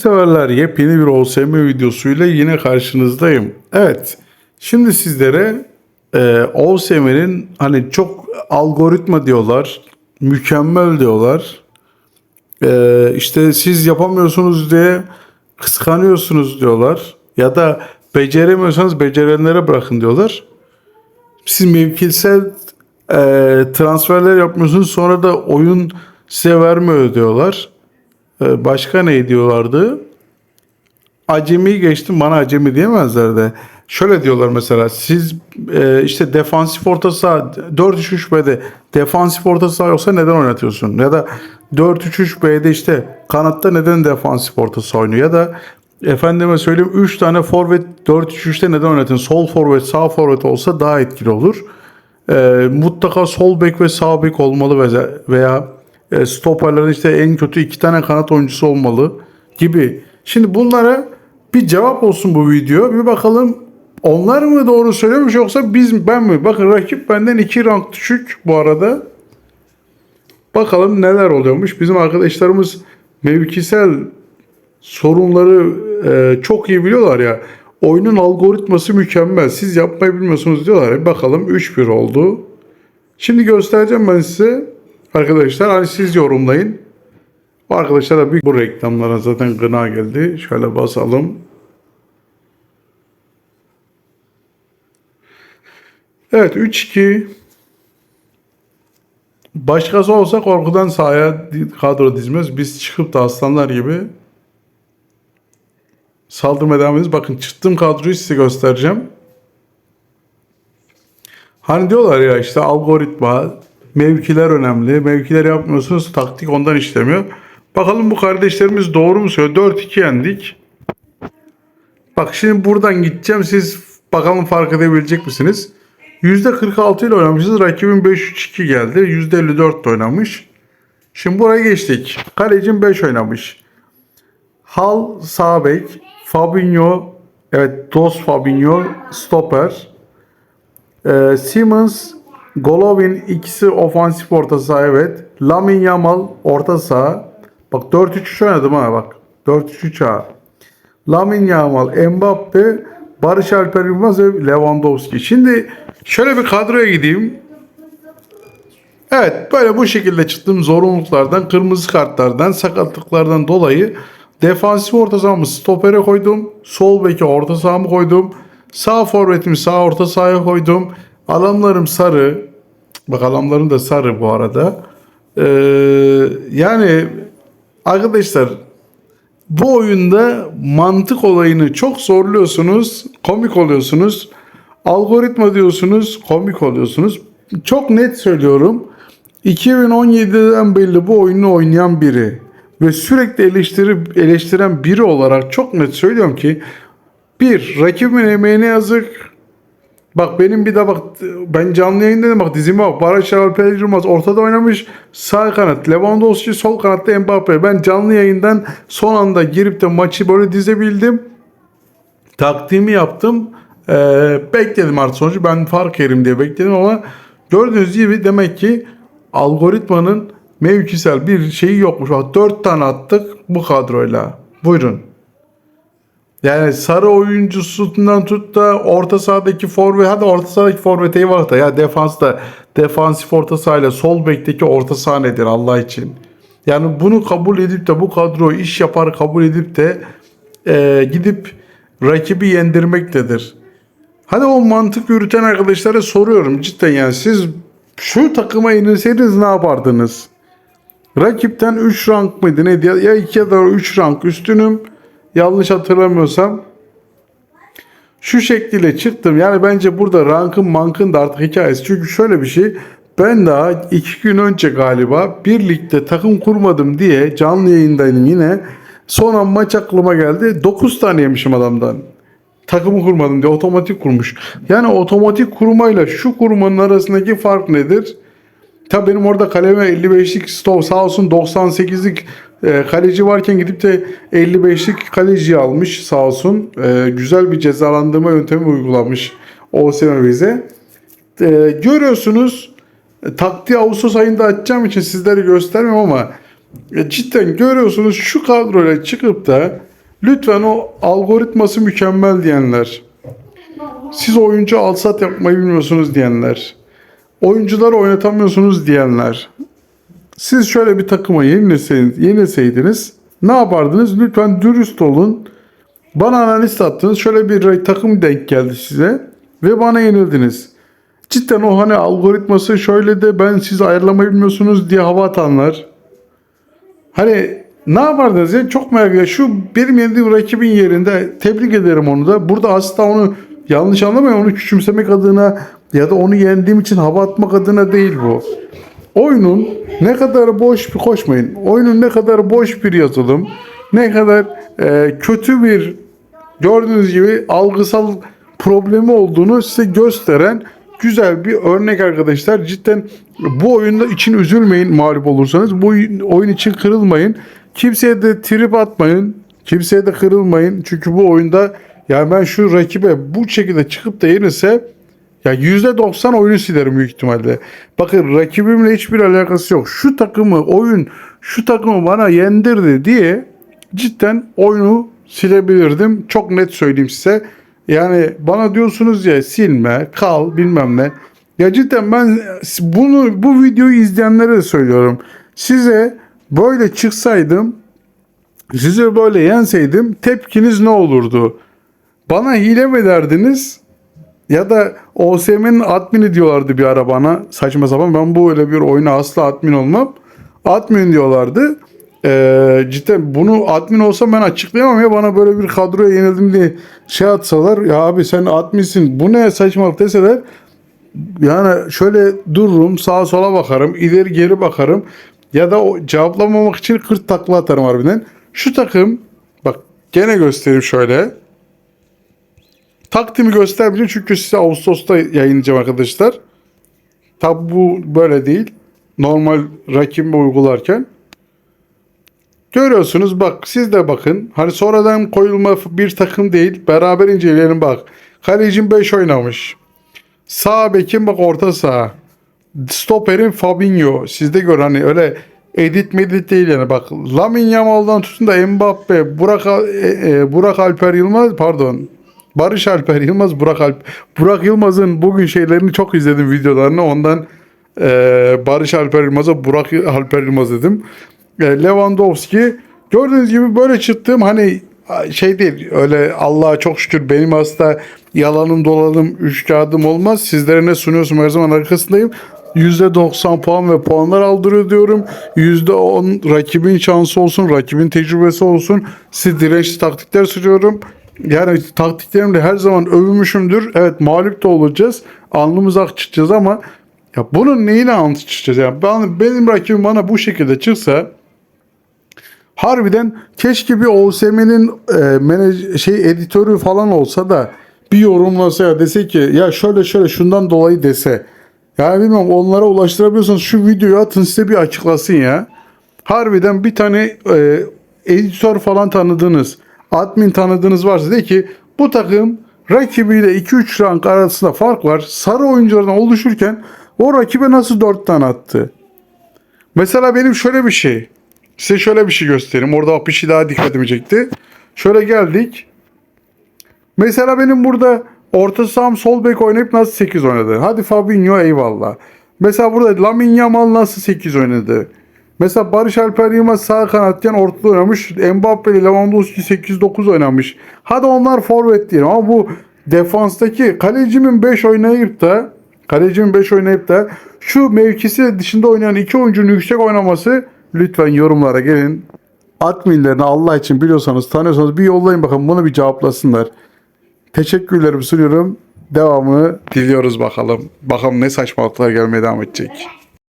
Severler yepyeni bir OSM videosuyla yine karşınızdayım. Evet, şimdi sizlere e, OSM'nin hani çok algoritma diyorlar, mükemmel diyorlar. E, işte siz yapamıyorsunuz diye kıskanıyorsunuz diyorlar. Ya da beceremiyorsanız becerenlere bırakın diyorlar. Siz mevkisel e, transferler yapmıyorsunuz sonra da oyun size vermiyor diyorlar. E, başka ne diyorlardı? Acemi geçtim bana acemi diyemezler de. Şöyle diyorlar mesela siz e, işte defansif orta saha 4-3-3-B'de defansif orta saha yoksa neden oynatıyorsun? Ya da 4-3-3-B'de işte kanatta neden defansif orta saha oynuyor? Ya da efendime söyleyeyim 3 tane forvet 4-3-3'te neden oynatıyorsun? Sol forvet sağ forvet olsa daha etkili olur. E, mutlaka sol bek ve sağ bek olmalı veya, veya e, stoperlerin işte en kötü iki tane kanat oyuncusu olmalı gibi. Şimdi bunlara bir cevap olsun bu video. Bir bakalım onlar mı doğru söylemiş yoksa biz ben mi? Bakın rakip benden iki rank düşük bu arada. Bakalım neler oluyormuş. Bizim arkadaşlarımız mevkisel sorunları e, çok iyi biliyorlar ya. Oyunun algoritması mükemmel. Siz yapmayı bilmiyorsunuz diyorlar. Bakalım 3-1 oldu. Şimdi göstereceğim ben size. Arkadaşlar hani siz yorumlayın. Bu arkadaşlara bir bu reklamlara zaten gına geldi. Şöyle basalım. Evet 3-2. Başkası olsa korkudan sahaya kadro dizmez. Biz çıkıp da aslanlar gibi saldırmaya devam ediyoruz. Bakın çıktığım kadroyu size göstereceğim. Hani diyorlar ya işte algoritma, mevkiler önemli. Mevkiler yapmıyorsunuz taktik ondan işlemiyor. Bakalım bu kardeşlerimiz doğru mu söylüyor? 4-2 yendik. Bak şimdi buradan gideceğim. Siz bakalım fark edebilecek misiniz? %46 ile oynamışız. Rakibin 5-3-2 geldi. %54 de oynamış. Şimdi buraya geçtik. Kalecim 5 oynamış. Hal sağ bek. Fabinho evet Dos Fabinho stoper. Ee, Simmons Golovin ikisi ofansif orta saha evet. Lamin Yamal orta saha. Bak 4-3-3 oynadım ha bak. 4-3-3 ha. Lamin Yamal, Mbappe, Barış Alper Yılmaz ve Lewandowski. Şimdi şöyle bir kadroya gideyim. Evet böyle bu şekilde çıktım zorunluluklardan, kırmızı kartlardan, sakatlıklardan dolayı defansif orta sahamı stopere koydum. Sol beki orta sahamı koydum. Sağ forvetimi sağ orta sahaya koydum. Alamlarım sarı. Bak alamlarım da sarı bu arada. Ee, yani arkadaşlar bu oyunda mantık olayını çok zorluyorsunuz. Komik oluyorsunuz. Algoritma diyorsunuz. Komik oluyorsunuz. Çok net söylüyorum. 2017'den belli bu oyunu oynayan biri ve sürekli eleştirip eleştiren biri olarak çok net söylüyorum ki bir rakibin emeğine yazık. Bak benim bir de bak ben canlı yayında dedim bak dizime bak. Barış Alper Yılmaz ortada oynamış. Sağ kanat Lewandowski sol kanatta Mbappe. Ben canlı yayından son anda girip de maçı böyle dizebildim. Taktiğimi yaptım. Ee, bekledim artık sonucu. Ben fark yerim diye bekledim ama gördüğünüz gibi demek ki algoritmanın mevkisel bir şeyi yokmuş. Bak 4 tane attık bu kadroyla. Buyurun. Yani sarı oyuncusundan tut da orta sahadaki forvet hadi orta sahadaki forvet eyvallah da ya defansta defansif orta sahayla sol bekteki orta saha nedir Allah için. Yani bunu kabul edip de bu kadro iş yapar kabul edip de e, gidip rakibi yendirmektedir. Hadi o mantık yürüten arkadaşlara soruyorum cidden yani siz şu takıma inilseydiniz ne yapardınız? Rakipten 3 rank mıydı neydi ya, ya 2 ya da 3 rank üstünüm yanlış hatırlamıyorsam şu şekliyle çıktım. Yani bence burada rankın mankın da artık hikayesi. Çünkü şöyle bir şey. Ben daha iki gün önce galiba birlikte takım kurmadım diye canlı yayındaydım yine. Son an maç aklıma geldi. 9 tane yemişim adamdan. Takımı kurmadım diye otomatik kurmuş. Yani otomatik kurmayla şu kurmanın arasındaki fark nedir? Tabii benim orada kaleme 55'lik stop sağ olsun 98'lik e, kaleci varken gidip de 55'lik kaleciyi almış sağ olsun. E, güzel bir cezalandırma yöntemi uygulamış OSM bize. E, görüyorsunuz e, taktiği Ağustos ayında açacağım için sizlere göstermiyorum ama e, cidden görüyorsunuz şu kadroyla çıkıp da Lütfen o algoritması mükemmel diyenler. Siz oyuncu alsat yapmayı bilmiyorsunuz diyenler. Oyuncuları oynatamıyorsunuz diyenler. Siz şöyle bir takıma yenileseydiniz, yenileseydiniz ne yapardınız? Lütfen dürüst olun. Bana analiz attınız. Şöyle bir takım denk geldi size ve bana yenildiniz. Cidden o hani algoritması şöyle de ben siz ayarlamayı bilmiyorsunuz diye hava atanlar. Hani ne yapardınız ya çok merak ediyorum. Şu benim yendiğim rakibin yerinde tebrik ederim onu da. Burada aslında onu yanlış anlamayın onu küçümsemek adına ya da onu yendiğim için hava atmak adına değil bu. Oyunun ne kadar boş bir koşmayın. Oyunun ne kadar boş bir yazılım, ne kadar e, kötü bir gördüğünüz gibi algısal problemi olduğunu size gösteren güzel bir örnek arkadaşlar. Cidden bu oyunda için üzülmeyin mağlup olursanız. Bu oyun için kırılmayın. Kimseye de trip atmayın. Kimseye de kırılmayın. Çünkü bu oyunda yani ben şu rakibe bu şekilde çıkıp da yenirse ya %90 oyunu silerim büyük ihtimalle. Bakın rakibimle hiçbir alakası yok. Şu takımı oyun şu takımı bana yendirdi diye cidden oyunu silebilirdim. Çok net söyleyeyim size. Yani bana diyorsunuz ya silme, kal bilmem ne. Ya cidden ben bunu bu videoyu izleyenlere de söylüyorum. Size böyle çıksaydım, size böyle yenseydim tepkiniz ne olurdu? Bana hile mi derdiniz? Ya da OSM'nin admini diyorlardı bir ara bana. Saçma sapan ben bu öyle bir oyuna asla admin olmam. Admin diyorlardı. Ee, cidden bunu admin olsam ben açıklayamam ya bana böyle bir kadroya yenildim diye şey atsalar ya abi sen adminsin bu ne saçmalık deseler yani şöyle dururum sağa sola bakarım ileri geri bakarım ya da o cevaplamamak için 40 takla atarım harbiden. Şu takım bak gene göstereyim şöyle. Takdimi göstermeyeceğim çünkü size Ağustos'ta yayınlayacağım arkadaşlar. Tabi bu böyle değil. Normal rakibi uygularken. Görüyorsunuz bak siz de bakın. Hani sonradan koyulma bir takım değil. Beraber inceleyelim bak. Kalecim 5 oynamış. Sağ bekim bak orta saha. Stoperin Fabinho. Sizde gör hani öyle edit medit değil yani bak. Lamin Yamal'dan tutun da Mbappe, Burak, e, e, Burak Alper Yılmaz pardon. Barış Alper Yılmaz, Burak Alp Burak Yılmaz'ın bugün şeylerini çok izledim videolarını. Ondan e, Barış Alper Yılmaz'a Burak Alper Yılmaz dedim. E, Lewandowski gördüğünüz gibi böyle çıktım hani şey değil öyle Allah'a çok şükür benim hasta yalanım dolanım üç kağıdım olmaz. Sizlere ne sunuyorsam her zaman arkasındayım. %90 puan ve puanlar aldırıyor diyorum. %10 rakibin şansı olsun, rakibin tecrübesi olsun. Size dirençli taktikler sunuyorum. Yani taktiklerimle her zaman övünmüşümdür. Evet mağlup da olacağız. Alnımız ak çıkacağız ama ya bunun neyine ant çıkacağız? Yani ben, benim rakibim bana bu şekilde çıksa harbiden keşke bir OSM'nin e, menaj- şey editörü falan olsa da bir yorumlasa ya dese ki ya şöyle şöyle şundan dolayı dese. Yani bilmem onlara ulaştırabiliyorsanız şu videoyu atın size bir açıklasın ya. Harbiden bir tane e, editör falan tanıdığınız, admin tanıdığınız varsa de ki bu takım rakibiyle 2-3 rank arasında fark var. Sarı oyunculardan oluşurken o rakibe nasıl 4 tane attı? Mesela benim şöyle bir şey. Size şöyle bir şey göstereyim. Orada bir şey daha dikkatimi çekti. Şöyle geldik. Mesela benim burada orta saham sol bek oynayıp nasıl 8 oynadı? Hadi Fabinho eyvallah. Mesela burada Lamine Yamal nasıl 8 oynadı? Mesela Barış Alper Yılmaz sağ kanatken ortada oynamış. Mbappe ile Lewandowski 8-9 oynamış. Hadi onlar forvet diyelim ama bu defanstaki kalecimin 5 oynayıp da kalecimin 5 oynayıp da şu mevkisi dışında oynayan iki oyuncunun yüksek oynaması lütfen yorumlara gelin. Adminlerini Allah için biliyorsanız tanıyorsanız bir yollayın bakalım bunu bir cevaplasınlar. Teşekkürlerimi sunuyorum. Devamını diliyoruz bakalım. Bakalım ne saçmalıklar gelmeye devam edecek.